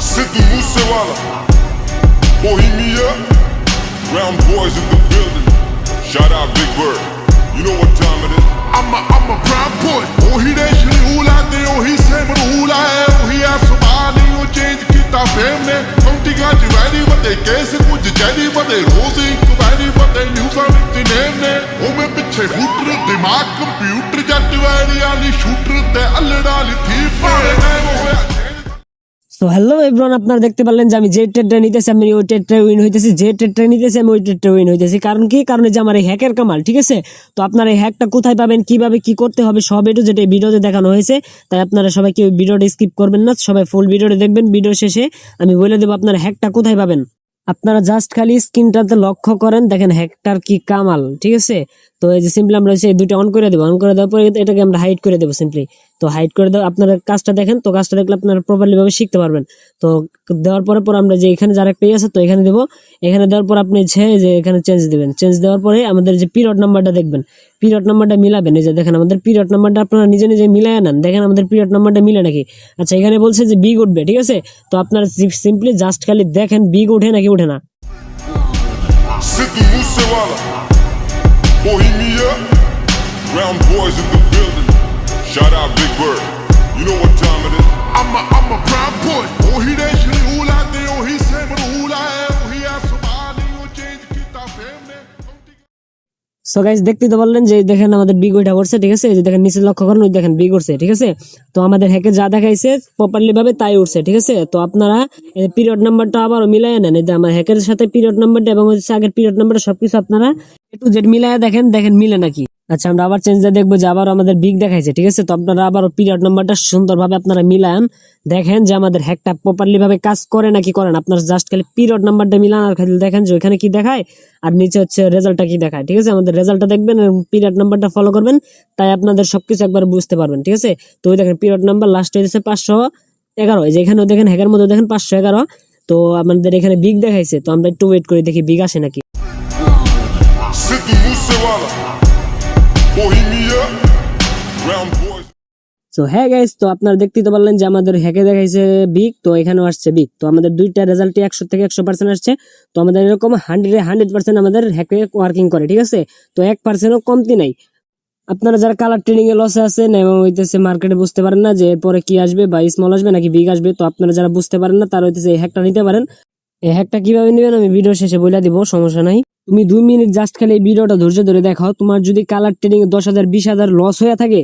Situ Musewala, Bohemia, Brown boys in the building. Shout out Big Bird. You know what time it is. I'm a, I'm a proud boy. ਉਹੀ ਰੇਸ਼ਮੀ ਹੂਲਾ ਤੇ ਉਹੀ ਸੇਮਨ ਹੂਲਾ ਹੈ ਉਹੀ ਆਸਮਾਨੀ ਉਹ change ਕੀਤਾ fame ਨੇ ਕੌਂਟੀਆਂ ਚ ਵੈਰੀ ਵੱਡੇ ਕੇਸ ਕੁਝ ਜੈਦੀ ਵੱਡੇ ਰੋਜ਼ ਇੱਕ ਵੈਰੀ ਵੱਡੇ ਨਿਊਜ਼ਾਂ ਵਿੱਚ ਨੇਮ ਨੇ ਉਹ ਮੈਂ ਪਿੱਛੇ ਹੂਟਰ ਦਿਮਾਗ ਕੰਪਿਊਟਰ ਜੱਟ ਵੈਰੀ ਵਾਲੀ ਸ਼ੂਟਰ ਤੇ ਅਲੜਾ ਵਾਲੀ ਥੀ ਪਾਏ ਨੇਮ ਹੋਇਆ তো হ্যালো এভরন আপনারা দেখতে পারলেন যে আমি যে ট্রেডটা নিতেছি, আমি ওই ট্রেডটা উইন হইতেছি, যে ট্রেডটা নিতেছি, আমি ওই ট্রেডটা উইন হইতেছি। কারণ কি? কারণ যে আমার এই হ্যাকের কামাল, ঠিক আছে? তো আপনারা এই হ্যাকটা কোথায় পাবেন, কীভাবে, কি করতে হবে, সব একটু যেটা ভিডিওতে দেখানো হয়েছে, তাই আপনারা সবাই কেউ ভিডিওটা স্কিপ করবেন না, সবাই ফুল ভিডিওটা দেখবেন। ভিডিও শেষে আমি বলে দেবো আপনারা হ্যাকটা কোথায় পাবেন। আপনারা জাস্ট খালি স্ক্রিনটাতে লক্ষ্য করেন, দেখেন হ্যাকটার কি কামাল, ঠিক আছে? তো এই যে সিম্পলি আমরা হচ্ছে এই দুটো অন করে দেবো। অন করে দেওয়ার পরে এটাকে আমরা হাইড করে দেবো সিম্পলি তো হাইড করে দেওয়া, আপনারা কাজটা দেখেন, তো কাজটা দেখলে আপনারা প্রপারলি ভাবে শিখতে পারবেন। তো দেওয়ার পরে পর আমরা যে এখানে যার একটা ইয়ে আছে, তো এখানে দেবো। এখানে দেওয়ার পর আপনি যে যে এখানে চেঞ্জ দিবেন। চেঞ্জ দেওয়ার পরে আমাদের যে পিরিয়ড নাম্বারটা দেখবেন। পিরিয়ড নাম্বারটা মিলাবেন। এই যে দেখেন আমাদের পিরিয়ড নাম্বারটা আপনারা নিজে নিজে মিলায় নেন। দেখেন আমাদের পিরিয়ড নাম্বারটা মিলে নাকি? আচ্ছা এখানে বলছে যে বিগ উঠবে, ঠিক আছে? তো আপনারা সিম্পলি জাস্ট খালি দেখেন বিগ উঠে নাকি উঠে না। Bohemian. Round boys in the building. Shout out Big Bird. You know what time it is. I'm a, I'm a prime boy. So guys দেখতে তো বললেন যে দেখেন আমাদের বিগ ওইটা করছে, ঠিক আছে? যে দেখেন নিচে লক্ষ্য করেন, ওই দেখেন বিগ করছে, ঠিক আছে? তো আমাদের হ্যাকে যা দেখাইছে প্রপারলি ভাবে তাই উঠছে, ঠিক আছে? তো আপনারা পিরিয়ড নাম্বারটা আবারও মিলাই নেন। এই যে আমার হ্যাকের সাথে পিরিয়ড নাম্বারটা এবং হচ্ছে আগের পিরিয়ড নাম্বারটা সবকিছু আপনারা একটু জেড মিলাই দেখেন দেখেন মিলে নাকি? আচ্ছা আমরা আবার চেঞ্জ দিয়ে দেখব যে আবার আমাদের বিগ দেখাইছে, ঠিক আছে? তো আপনারা আবার পিরিয়ড নাম্বারটা সুন্দরভাবে আপনারা মিলান। দেখেন যে আমাদের হ্যাকটা প্রপারলি ভাবে কাজ করে নাকি করেন আপনারা জাস্ট খালি পিরিয়ড নাম্বারটা মিলান আর খালি দেখেন যে ওইখানে কি দেখায় আর নিচে হচ্ছে রেজাল্টটা কি দেখায়, ঠিক আছে? আমাদের রেজাল্টটা দেখবেন পিরিয়ড নাম্বারটা ফলো করবেন, তাই আপনাদের সবকিছু একবার বুঝতে পারবেন, ঠিক আছে? তো ওই দেখেন পিরিয়ড নাম্বার লাস্ট হয়েছে পাঁচশো এগারো। এই যে এখানেও দেখেন হ্যাকের মধ্যে দেখেন পাঁচশো এগারো। তো আমাদের এখানে বিগ দেখাইছে, তো আমরা একটু ওয়েট করে, দেখি বিগ আসে নাকি। তো হ্যাঁ গাইস তো আপনারা দেখতেই তো পারলেন যে আমাদের হ্যাকে দেখাইছে বিগ তো এখানেও আসছে বিগ তো আমাদের দুইটা রেজাল্টই একশো থেকে একশো পার্সেন্ট আসছে। তো আমাদের এরকম হান্ড্রেড হান্ড্রেড পার্সেন্ট আমাদের হ্যাকে ওয়ার্কিং করে, ঠিক আছে? তো এক পার্সেন্টও কমতি নাই। আপনারা যারা কালার ট্রেনিং এ লসে আছেন এবং হইতেছে মার্কেটে বুঝতে পারেন না যে এরপরে কি আসবে বা স্মল আসবে নাকি বিগ আসবে, তো আপনারা যারা বুঝতে পারেন না, তারা হইতেছে এই হ্যাকটা নিতে পারেন। এই হ্যাকটা কীভাবে নেবেন আমি ভিডিও শেষে বলে দিব, সমস্যা নাই। তুমি দুই মিনিট জাস্ট খালি এই ভিডিওটা ধৈর্য ধরে দেখো তোমার যদি কালার ট্রেনিং দশ হাজার, বিশ হাজার লস হয়ে থাকে,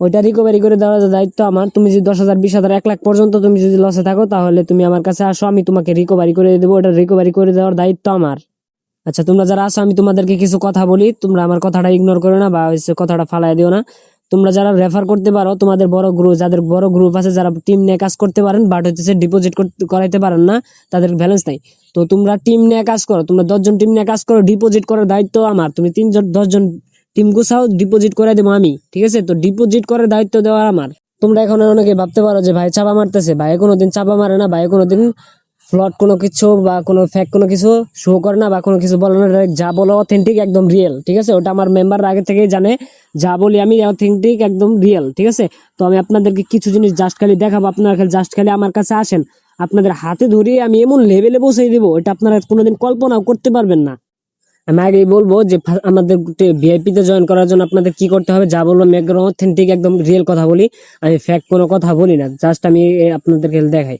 ওইটা রিকভারি করে দেওয়ার দায়িত্ব আমার, তুমি যদি দশ হাজার, বিশ হাজার, এক লাখ পর্যন্ত তুমি যদি লসে থাকো, তাহলে তুমি আমার কাছে আসো, আমি তোমাকে রিকভারি করে দেবো। ওটা রিকভারি করে দেওয়ার দায়িত্ব আমার। আচ্ছা তোমরা যারা আসো আমি তোমাদেরকে কিছু কথা বলি। তোমরা আমার কথাটা ইগনোর করো না বা কথাটা ফালাই দিও না। তোমরা যারা রেফার করতে পারো, তোমাদের বড় গ্রুপ যাদের বড় গ্রুপ আছে, যারা টিম নিয়ে কাজ করতে পারেন বাট হচ্ছে ডিপোজিট করাইতে পারেন না, তাদের ব্যালেন্স নাই। তো তোমরা টিম নিয়ে কাজ করো, তোমরা দশজন টিম নিয়ে কাজ করো ডিপোজিট করার দায়িত্ব আমার। তুমি তিনজন দশজন টিম গুছাও ডিপোজিট করে দেবো আমি, ঠিক আছে? তো ডিপোজিট করার দায়িত্ব দেওয়া আমার। তোমরা এখন অনেকে ভাবতে পারো যে, ভাই, চাপা মারতেছে। ভাই কোনোদিন চাপা মারে না, ভাই কোনোদিন ফ্লট কোনো কিছু বা কোনো ফ্যাক কোনো কিছু শো করে না বা কোনো কিছু বলে না যা বলো অথেন্টিক একদম রিয়েল ঠিক আছে? ওটা আমার মেম্বার আগে থেকেই জানে, যা বলি আমি অথেন্টিক একদম রিয়েল ঠিক আছে? তো আমি আপনাদেরকে কিছু জিনিস জাস্ট খালি দেখাবো, আপনারা খালি জাস্ট খালি আমার কাছে আসেন। আপনাদের হাতে ধরিয়ে আমি এমন লেভেলে বসিয়ে দেবো, এটা আপনারা কোনোদিন কল্পনাও করতে পারবেন না। আমি আগেই বলব যে আমাদের ভিআইপিতে জয়েন করার জন্য আপনাদের কি করতে হবে, যা বলব একদম অথেন্টিক একদম রিয়েল কথা বলি। আমি ফ্যাক কোনো কথা বলি না জাস্ট আমি আপনাদেরকে দেখাই।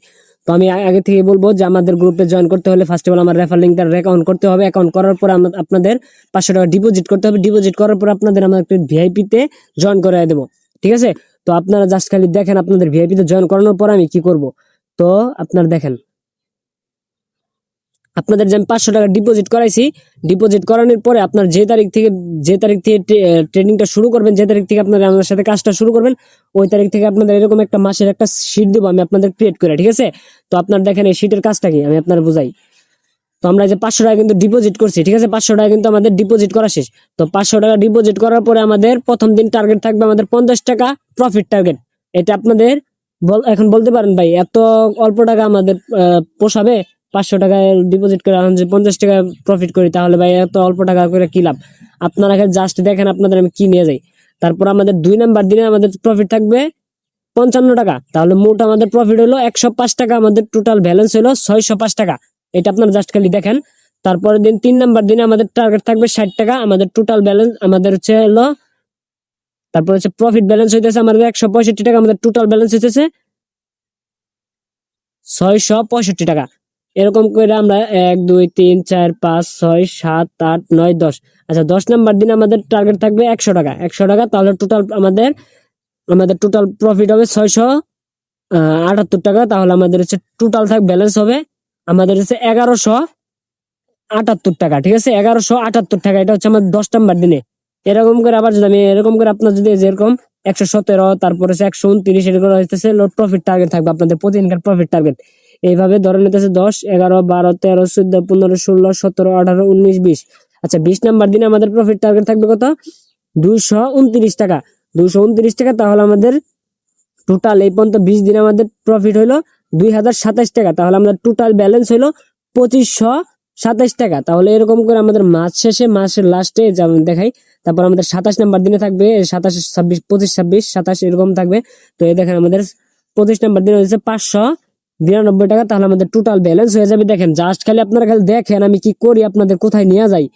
তো আমি আগে থেকে বলব যে আমাদের গ্রুপে জয়েন করতে হলে ফার্স্ট অফ অল আমার রেফার লিঙ্কটা অ্যাকাউন্ট করতে হবে। অ্যাকাউন্ট করার পর আপনাদের পাঁচশো টাকা ডিপোজিট করতে হবে। ডিপোজিট করার পর আপনাদের আমার একটা ভিআইপিতে জয়েন করে দেবো। ঠিক আছে? তো আপনারা জাস্ট খালি দেখেন আপনাদের ভিআইপিতে জয়েন করানোর পর আমি কি করব? তো আপনারা দেখেন। আপনাদের যে আমি পাঁচশো টাকা ডিপোজিট করাইছি ডিপোজিট করানোর পরে আপনার যে তারিখ থেকে, যে তারিখ থেকে ট্রেনিংটা শুরু করবেন, যে তারিখ থেকে আপনারা আমাদের সাথে কাজটা শুরু করবেন, ওই তারিখ থেকে আপনাদের এরকম একটা মাসের একটা শিট দেবো, আমি আপনাদের ক্রিয়েট করে, ঠিক আছে? তো আপনার দেখেন এই শিটের কাজটা কি, আমি আপনার বুঝাই। তো আমরা যে পাঁচশো টাকা কিন্তু ডিপোজিট করছি, ঠিক আছে? পাঁচশো টাকা কিন্তু আমাদের ডিপোজিট করা শেষ। তো পাঁচশো টাকা ডিপোজিট করার পরে আমাদের প্রথম দিন টার্গেট থাকবে আমাদের পঞ্চাশ টাকা প্রফিট টার্গেট এটা আপনাদের এখন বলতে পারেন ভাই, এত অল্প টাকা আমাদের পোষাবে পাঁচশো টাকায় ডিপোজিট করে যে পঞ্চাশ টাকা প্রফিট করি, তাহলে ভাই এত অল্প টাকা করে কি লাভ? আপনারা জাস্ট দেখেন আপনাদের আমি কি নিয়ে যাই। তারপর আমাদের দুই নাম্বার দিনে আমাদের প্রফিট থাকবে পঞ্চান্ন টাকা। তাহলে মোট আমাদের প্রফিট হলো একশো পাঁচ টাকা, আমাদের টোটাল ব্যালেন্স হলো ছয়শো পাঁচ টাকা। এটা আপনারা জাস্ট খালি দেখেন। তারপরে দিন তিন নাম্বার দিনে আমাদের টার্গেট থাকবে ষাট টাকা, আমাদের টোটাল ব্যালেন্স আমাদের হচ্ছে হলো, তারপর হচ্ছে প্রফিট ব্যালেন্স হইতেছে আমাদের একশো পঁয়ষট্টি টাকা, আমাদের টোটাল ব্যালেন্স হইতেছে ছয়শো পঁয়ষট্টি টাকা। এরকম করে আমরা এক, দুই, তিন, চার, পাঁচ, ছয়, সাত, আট, নয়, দশ। আচ্ছা দশ নাম্বার দিন আমাদের টার্গেট থাকবে একশো টাকা। একশো টাকা, তাহলে টোটাল আমাদের আমাদের টোটাল প্রফিট হবে ছয়শো আটাত্তর টাকা। তাহলে আমাদের হচ্ছে টোটাল থাক ব্যালেন্স হবে আমাদের হচ্ছে এগারোশো আটাত্তর টাকা, ঠিক আছে? এগারোশো আটাত্তর টাকা, এটা হচ্ছে আমাদের দশ নাম্বার দিনে। এরকম করে আবার যদি আমি এরকম করে আপনার যদি যেরকম একশো সতেরো, তারপরে হচ্ছে একশো উনত্রিশ, এরকম লোড প্রফিট টার্গেট থাকবে আপনাদের প্রতিদিনকার প্রফিট টার্গেট এইভাবে ধরে নিতেছে দশ, এগারো, বারো, তেরো, চোদ্দ, পনেরো, ষোলো, সতেরো, আঠারো, উনিশ, বিশ। আচ্ছা বিশ নাম্বার দিনে আমাদের প্রফিট টার্গেট থাকবে কত? দুইশো উনত্রিশ টাকা। দুইশো উনত্রিশ টাকা, তাহলে আমাদের টোটাল এই পর্যন্ত বিশ দিনে আমাদের প্রফিট হইল দুই হাজার সাতাশ টাকা। তাহলে আমাদের টোটাল ব্যালেন্স হলো পঁচিশশো সাতাশ টাকা। তাহলে এরকম করে আমাদের মাস শেষে, মাসের লাস্টে দেখাই, তারপর আমাদের সাতাশ নাম্বার দিনে থাকবে, সাতাশ, ছাব্বিশ, পঁচিশ, ছাব্বিশ, সাতাশ এরকম থাকবে। তো এই দেখেন আমাদের পঁচিশ নাম্বার দিনে হচ্ছে পাঁচশো বিরানব্বই টাকা, তাহলে আমাদের টোটাল ব্যালেন্স হয়ে যাবে। দেখেন জাস্ট খালি আপনারা খালি দেখেন আমি কি করি আপনাদের কোথায় নিয়ে যাই।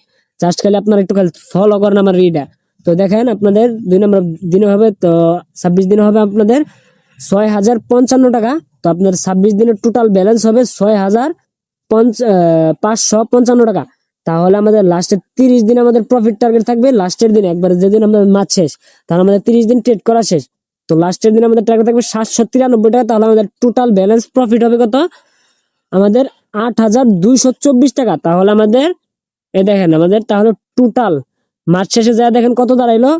জাস্ট খালি আপনারা একটু খালি ফলো করেন আমার রিডা তো দেখেন আপনাদের দুই নম্বর দিনে হবে, তো ছাব্বিশ দিনে হবে আপনাদের ছয় হাজার পঞ্চান্ন টাকা। তো আপনার ছাব্বিশ দিনের টোটাল ব্যালেন্স হবে ছয় হাজার পঞ্চ পাঁচশো পঞ্চান্ন টাকা। তাহলে আমাদের লাস্টের তিরিশ দিন আমাদের প্রফিট টার্গেট থাকবে। লাস্টের দিন একবার যেদিন আমাদের মাছ শেষ, তাহলে আমাদের তিরিশ দিন ট্রেড করা শেষ। তো লাস্টের দিন আমাদের টাকা থাকবে সাতশো তিরানব্বই টাকা, তাহলে আমাদের টোটাল ব্যালেন্স প্রফিট হবে কত? আমাদের আট হাজার দুইশো চব্বিশ টাকা। তাহলে আমাদের, এ দেখেন আমাদের, তাহলে টোটাল মাস শেষে যা দেখেন কত দাঁড়াইলো?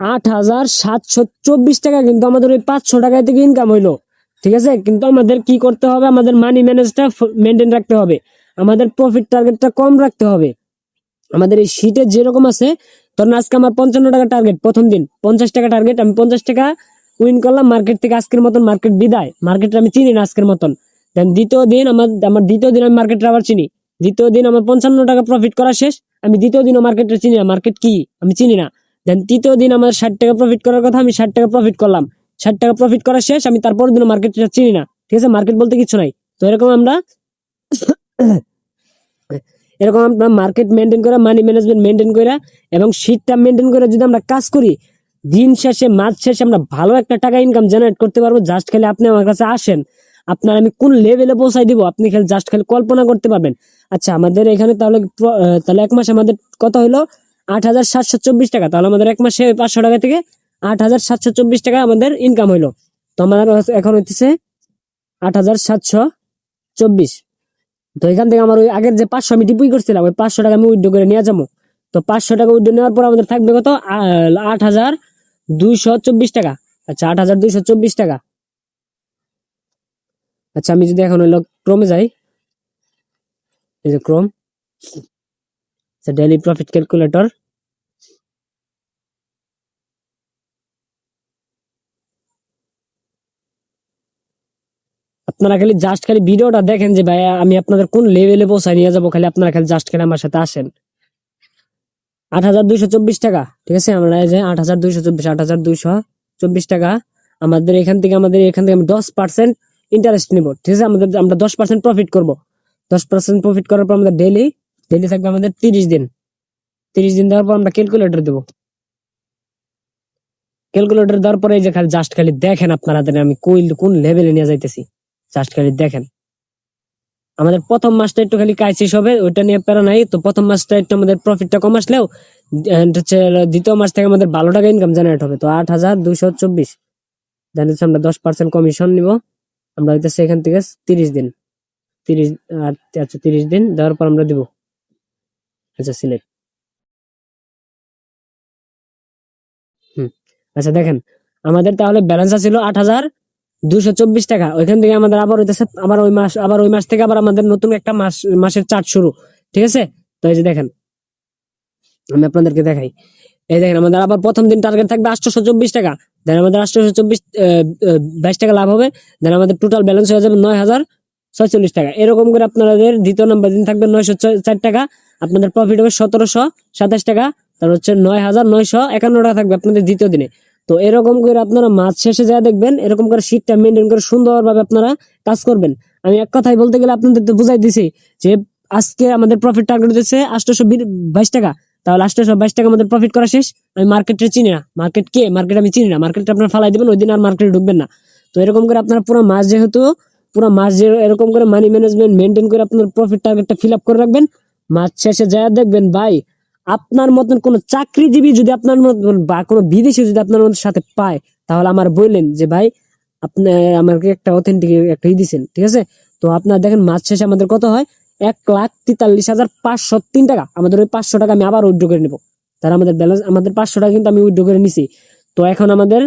আট হাজার সাতশো চব্বিশ টাকা কিন্তু আমাদের ওই পাঁচশো টাকা থেকে ইনকাম হইল। ঠিক আছে? কিন্তু আমাদের কি করতে হবে? আমাদের মানি ম্যানেজটা মেনটেন রাখতে হবে। আমাদের প্রফিট টার্গেটটা কম রাখতে হবে। আমাদের এই শীটে যেরকম আছে, ধরুন আজকে আমার পঞ্চান্ন টাকা টার্গেট প্রথম দিন পঞ্চাশ টাকা টার্গেট আমি পঞ্চাশ টাকা উইন করলাম মার্কেট থেকে আজকের মতন মার্কেট বিদায়। মার্কেট আমি চিনি না আজকের মতন। দেন দ্বিতীয় দিন আমার আমার দ্বিতীয় দিন আমি মার্কেট আবার চিনি। দ্বিতীয় দিন আমার পঞ্চান্ন টাকা প্রফিট করা শেষ। আমি দ্বিতীয় দিনও মার্কেটটা চিনি না। মার্কেট কি? আমি চিনি না। দেন তৃতীয় দিন আমার ষাট টাকা প্রফিট করার কথা, আমি ষাট টাকা প্রফিট করলাম। ষাট টাকা প্রফিট করা শেষ, আমি তারপর দিন মার্কেটটা চিনি না। ঠিক আছে? মার্কেট বলতে কিছু নাই। তো এরকম আমরা এরকম আমরা মার্কেট মেনটেন করে মানি ম্যানেজমেন্ট মেনটেন করে এবং শীতটা মেনটেন করে যদি আমরা কাজ করি, দিন শেষে, মাস শেষে আমরা ভালো একটা টাকা ইনকাম জেনারেট করতে পারব। জাস্ট খালি আপনি আমার কাছে আসেন, আপনার আমি কোন লেভেলে পৌঁছাই দিব, আপনি খালি জাস্ট খালি কল্পনা করতে পারবেন। আচ্ছা আমাদের এখানে তাহলে তাহলে এক মাসে আমাদের কত হলো? আট হাজার সাতশো চব্বিশ টাকা। তাহলে আমাদের এক মাসে পাঁচশো টাকা থেকে আট হাজার সাতশো চব্বিশ টাকা আমাদের ইনকাম হইল তো আমাদের এখন হচ্ছে আট হাজার সাতশো চব্বিশ। তো এখান থেকে আমার ওই আগের যে পাঁচশো আমি ডিপুই করছিলাম, ওই পাঁচশো টাকা আমি উইড্রো করে নিয়ে যাব। তো পাঁচশো টাকা উইড্রো নেওয়ার পর আমাদের থাকবে কত? আট হাজার দুইশো চব্বিশ টাকা। আচ্ছা আট হাজার দুইশো চব্বিশ টাকা। আচ্ছা আমি যদি এখন হলো ক্রমে যাই, এই যে ক্রোম ডেইলি প্রফিট ক্যালকুলেটর আপনারা খালি জাস্ট খালি ভিডিওটা দেখেন যে ভাইয়া আমি আপনাদের কোন লেভেলে পৌঁছায় নিয়ে যাব, খালি আপনারা খালি জাস্ট খালি আমার সাথে আসেন। আট হাজার দুইশো চব্বিশ টাকা, ঠিক আছে? আমরা যে আট হাজার দুইশো চব্বিশ, আট হাজার দুইশো চব্বিশ টাকা। আমাদের এখান থেকে, আমাদের এখান থেকে আমি দশ পার্সেন্ট ইন্টারেস্ট নিব, ঠিক আছে? আমাদের, আমরা দশ পার্সেন্ট প্রফিট করব। দশ পার্সেন্ট প্রফিট করার পর আমাদের ডেলি ডেলি থাকবে আমাদের তিরিশ দিন। তিরিশ দিন দেওয়ার পর আমরা ক্যালকুলেটর দেবো। ক্যালকুলেটর দেওয়ার পরে এই যে খালি জাস্ট খালি দেখেন আপনারা আমি কোন কোন লেভেলে নিয়ে যাইতেছি। খালি দেখেন। আমাদের প্রথম মাসটা একটু খালি শেষ হবে, ওইটা নিয়ে প্যারা নাই। তো প্রথম মাসটা একটু আমাদের প্রফিটটা কম আসলেও হচ্ছে দ্বিতীয় মাস থেকে আমাদের ভালো টাকা ইনকাম জেনারেট হবে। তো আট হাজার দুইশো চব্বিশ। জানিস আমরা দশ পার্সেন্ট কমিশন নিব। আমরা হইতেছে এখান থেকে তিরিশ দিন। তিরিশ আচ্ছা তিরিশ দিন দেওয়ার পর আমরা দিব। আচ্ছা সিলেক্ট হুম। আচ্ছা দেখেন। আমাদের তাহলে ব্যালেন্স ছিল আট হাজার দুশো চব্বিশ টাকা। ওইখান থেকে আমাদের আবার হইতেছে, আবার ওই মাস, আবার ওই মাস থেকে আবার আমাদের নতুন একটা মাস, মাসের চার্ট শুরু। ঠিক আছে? তো এই যে দেখেন, আমি আপনাদেরকে দেখাই। এই দেখেন, আমাদের আবার প্রথম দিন টার্গেট থাকবে আটশোশো চব্বিশ টাকা। দেন আমাদের আটশোশো চব্বিশ বাইশ টাকা লাভ হবে। দেন আমাদের টোটাল ব্যালেন্স হয়ে যাবে নয় হাজার ছয়চল্লিশ টাকা। এরকম করে আপনাদের দ্বিতীয় নম্বর দিন থাকবে নয়শো চার টাকা। আপনাদের প্রফিট হবে সতেরোশো সাতাশ টাকা। তার হচ্ছে নয় হাজার নয়শো একান্ন টাকা থাকবে আপনাদের দ্বিতীয় দিনে। তো এরকম করে আপনারা মাছ শেষে যা দেখবেন, এরকম করে শীতটা মেনটেন করে সুন্দরভাবে আপনারা কাজ করবেন। আমি এক কথাই বলতে গেলে আপনাদের তো বুঝাই দিছি যে আজকে আমাদের প্রফিট টার্গেট হচ্ছে আটশোশো বাইশ টাকা। তাহলে আটশোশো বাইশ টাকা আমাদের প্রফিট করা শেষ। আমি মার্কেটে চিনি না। মার্কেট কে? মার্কেট আমি চিনি না। মার্কেটটা আপনারা ফালাই দিবেন, ওই দিন আর মার্কেটে ঢুকবেন না। তো এরকম করে আপনারা পুরো মাস যেহেতু, পুরো মাস যে এরকম করে মানি ম্যানেজমেন্ট মেনটেন করে আপনার প্রফিট টার্গেটটা ফিল আপ করে রাখবেন। মাস শেষে যা দেখবেন, ভাই আপনার মতন কোন চাকরিজীবী যদি আপনার মতন বা কোনো বিদেশি যদি আপনার মতন সাথে পায়, তাহলে আমার বললেন যে, ভাই, আপনি, আমাকে একটা অথেন্টিক একটা ই দিছেন, ঠিক আছে? তো আপনার দেখেন মাস শেষে আমাদের কত হয়? এক লাখ তেতাল্লিশ হাজার পাঁচশো তিন টাকা। আমাদের ওই পাঁচশো টাকা আমি আবার উইড্রো করে নেব। তার আমাদের ব্যালেন্স আমাদের পাঁচশো টাকা কিন্তু আমি উইড্রো করে নিছি। তো এখন আমাদের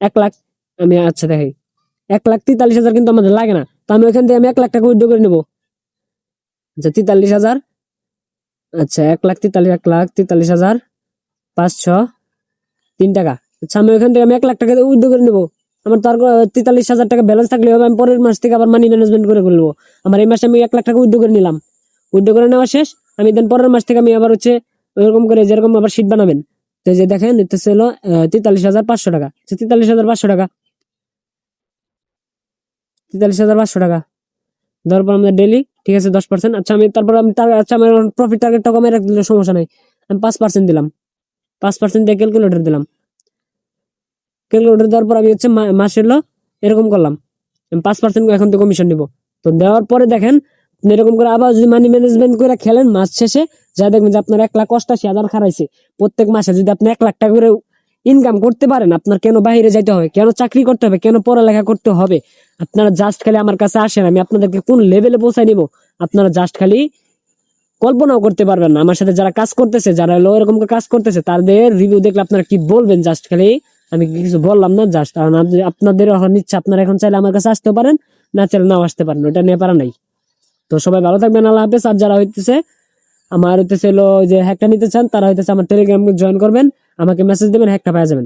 এক লাখ, আমি আচ্ছা দেখাই এক লাখ তেতাল্লিশ হাজার কিন্তু আমাদের লাগে না। তো আমি ওইখান থেকে আমি এক লাখ টাকা উইড্রো করে নেব। আচ্ছা তেতাল্লিশ হাজার আচ্ছা এক লাখ তেতাল্লিশ, এক লাখ তেতাল্লিশ হাজার পাঁচশো তিন টাকা। আচ্ছা আমি ওইখান থেকে আমি এক লাখ টাকা উইড্রো করে নেব। আমার তার তেতাল্লিশ হাজার টাকা ব্যালেন্স থাকলে হবে, আমি পরের মাস থেকে আবার মানি ম্যানেজমেন্ট করে করব আমার এই মাসে আমি এক লাখ টাকা উইড্রো করে নিলাম। উইড্রো করে নেওয়া শেষ, আমি দেন পরের মাস থেকে আমি আবার হচ্ছে ওইরকম করে যেরকম আবার শীট বানাবেন। তো যে দেখেন এটা ছিল তেতাল্লিশ হাজার পাঁচশো টাকা। তেতাল্লিশ হাজার পাঁচশো টাকা। তেতাল্লিশ হাজার পাঁচশো টাকা। দেওয়ার আমাদের ডেলি ঠিক আছে, দশ পার্সেন্ট আচ্ছা আমি তারপর আমি আচ্ছা আমার প্রফিট টার্গেটটা কমে রাখতে দিলে সমস্যা নাই। আমি পাঁচ পার্সেন্ট দিলাম। পাঁচ পার্সেন্ট দিয়ে ক্যালকুলেটর দিলাম। ক্যালকুলেটর দেওয়ার পর আমি হচ্ছে মাস এলো এরকম করলাম। আমি পাঁচ পার্সেন্ট এখন তো কমিশন নিব। তো দেওয়ার পরে দেখেন এরকম করে আবার যদি মানি ম্যানেজমেন্ট করে খেলেন, মাস শেষে, যা দেখবেন যে আপনার এক লাখ অষ্টাশি হাজার খারাইছে প্রত্যেক মাসে যদি আপনি এক লাখ টাকা করে ইনকাম করতে পারেন, আপনার কেন বাইরে যাইতে হবে? কেন চাকরি করতে হবে? কেন পড়ালেখা করতে হবে? আপনারা জাস্ট খালি আমার কাছে আসেন, আমি আপনাদেরকে কোন লেভেলে পৌঁছাই নিব? আপনারা জাস্ট খালি কল্পনাও করতে পারবেন না। আমার সাথে যারা কাজ করতেছে, যারা হলো এরকম কাজ করতেছে, তাদের রিভিউ দেখলে আপনারা কি বলবেন? জাস্ট খালি আমি কিছু বললাম না জাস্ট আপনাদের এখন ইচ্ছা, আপনারা এখন চাইলে আমার কাছে আসতে পারেন, না চাইলে নাও আসতে পারেন ওটা নিয়ে পারা নাই। তো সবাই ভালো থাকবেন, আল্লাহ হাফেজ। আর যারা হইতেছে, আমার হইতেছে হলো যে হ্যাকটা নিতে চান, তারা হইতেছে আমার টেলিগ্রাম জয়েন করবেন, আমাকে মেসেজ দেবেন হ্যাকটা পাওয়া যাবেন।